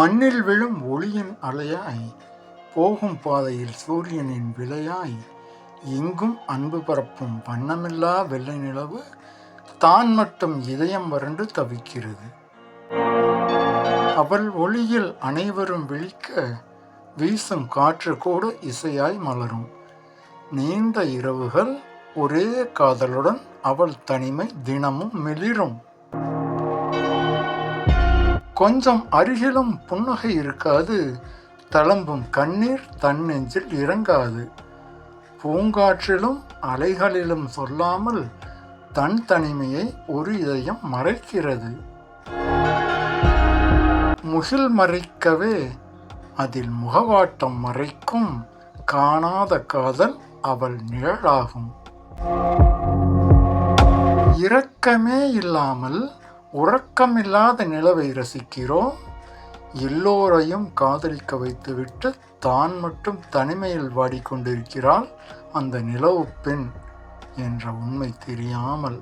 மண்ணில் விழும் ஒளியின் அலையாய் போகும் பாதையில் சூரியனின் விலையாய் எங்கும் அன்பு பரப்பும் வண்ணமில்லா வெள்ளை நிலவு தான் மட்டும் இதயம் வறண்டு தவிக்கிறது. அவள் ஒளியில் அனைவரும் விழிக்க வீசும் காற்று கூட இசையாய் மலரும். நீண்ட இரவுகள் ஒரே காதலுடன் அவள் தனிமை தினமும் மிளிரும். கொஞ்சம் அருகிலும் புன்னகை இருக்காது. தளம்பும் கண்ணீர் தன் நெஞ்சில் இறங்காது. பூங்காற்றிலும் அலைகளிலும் சொல்லாமல் தன் தனிமையை ஒரு இதயம் மறைக்கிறது. முகில் மறைக்கவே அதில் முகவாட்டம் மறைக்கும் காணாத காதல் அவள் நிழலாகும். இரக்கமே இல்லாமல் உறக்கமில்லாத நிலவை ரசிக்கிறோம். எல்லோரையும் காதலிக்க வைத்துவிட்டு தான் மட்டும் தனிமையில் வாடிக்கொண்டிருக்கிறாள் அந்த நிலவு பெண் என்ற உண்மை தெரியாமல்.